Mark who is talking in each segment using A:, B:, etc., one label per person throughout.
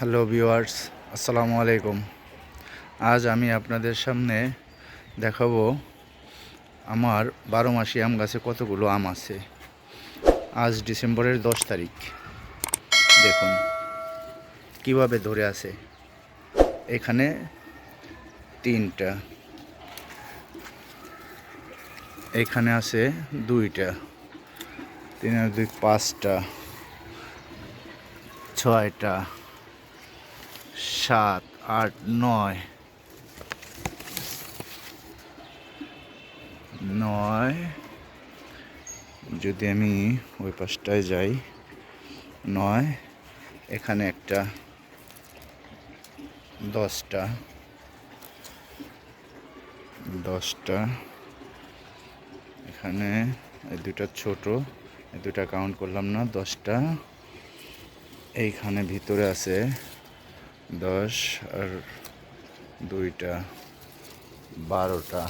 A: Hello viewers, আসসালামু আলাইকুম। আজ আমি আপনাদের সামনে দেখাবো আমার বারো মাসি আম গাছে কতগুলো আম আছে। আজ ডিসেম্বরের দশ তারিখ। দেখুন, কীভাবে ধরে আছে। এখানে তিনটা। এখানে আছে দুইটা। তিন, দুই, পাঁচটা। ছয়টা। সাত, আট, নয়। নয়। যদি আমি ওই পাশটায় যাই, নয়, এখানে একটা, দশটা দশটা, এখানে এই দুটা ছোট, এই দুটা কাউন্ট করলাম না, দশটা, এইখানে ভিতরে আছে দশ আর দুইটা, বারোটা।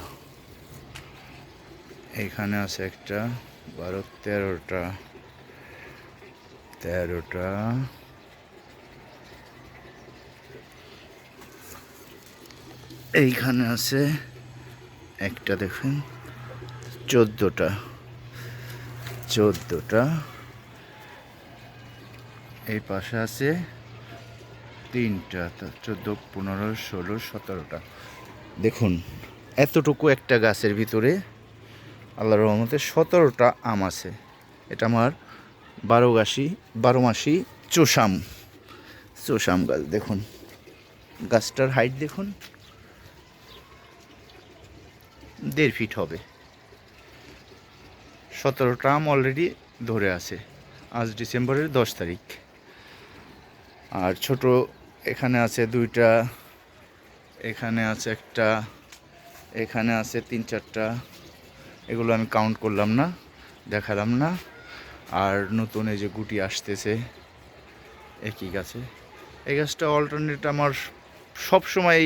A: এখানে আছে একটা, বারো, তেরোটা। তেরোটা। এইখানে আছে একটা, দেখুন, চোদ্দোটা। চোদ্দোটা। এই পাশে আছে তিনটা চোদ্দ, পনেরো, ষোলো, সতেরোটা। দেখুন, এতটুকু একটা গাছের ভিতরে, আল্লাহর রহমতে সতেরোটা আম আছে। এটা আমার বারো গাছি, বারো মাসি চোষাম। চোষাম গাছ, দেখুন। গাছটার হাইট দেখুন। দেড় ফিট হবে। সতেরোটা আম অলরেডি ধরে আছে। আজ ডিসেম্বরের দশ তারিখ। আর ছোট এখানে আছে দুইটা, এখানে আছে একটা, এখানে আছে তিন চারটা। এগুলো আমি কাউন্ট করলাম না, দেখালাম না। আর নতুন এই যে গুটি আসতেছে একই গাছে? এই গাছটা অল্টারনেট আমার সব সময়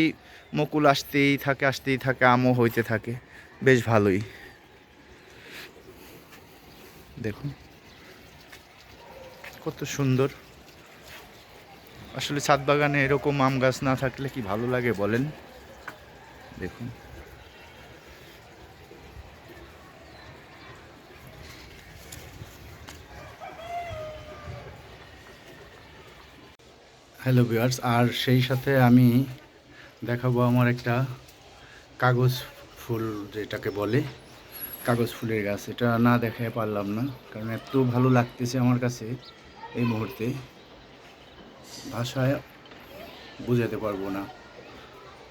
A: মকুল আসতেই থাকে আসতেই থাকে, আমও হইতে থাকে। বেশ ভালোই। দেখুন, কত সুন্দর। আসলে ছাদ বাগানে এরকম আম গাছ না থাকলে কি ভালো লাগে বলেন? দেখুন। হ্যালো ভিউয়ার্স আর সেই সাথে আমি দেখাবো আমার একটা কাগজ ফুল যেটাকে বলে, কাগজ ফুলের গাছ। এটা না দেখাতে পারলাম না, কারণ এত ভালো লাগতেছে আমার কাছে এই মুহূর্তে। ভাষায় বোঝাতে পারব না।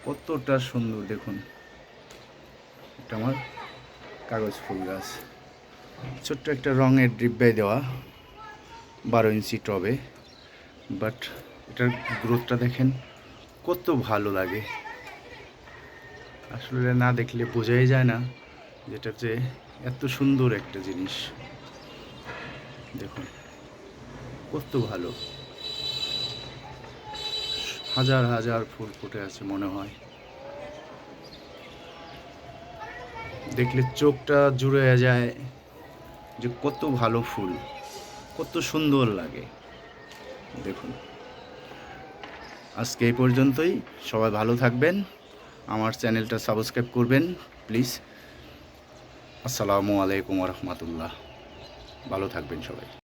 A: কতটা সুন্দর দেখুন। এটা আমার কাগজ ফুল গাছ। ছোট্ট একটা রঙের ডিব্বায় দেওয়া বারো ইঞ্চি টবে। বাট এটার গ্রোথটা দেখেন, কত ভালো লাগে। আসলে না দেখলে বোঝাই যায় না যেটা যে এত সুন্দর একটা জিনিস। দেখুন, কত ভালো। হাজার হাজার ফুল ফুটে আছে মনে হয়। দেখলে চোখটা জুড়ে যায় যে কত ভালো ফুল, কত সুন্দর লাগে। দেখুন। আজকে এই পর্যন্তই। সবাই ভালো থাকবেন। আমার চ্যানেলটা সাবস্ক্রাইব করবেন, প্লিজ। আসসালামু আলাইকুম রহমতুল্লাহ। ভালো থাকবেন সবাই।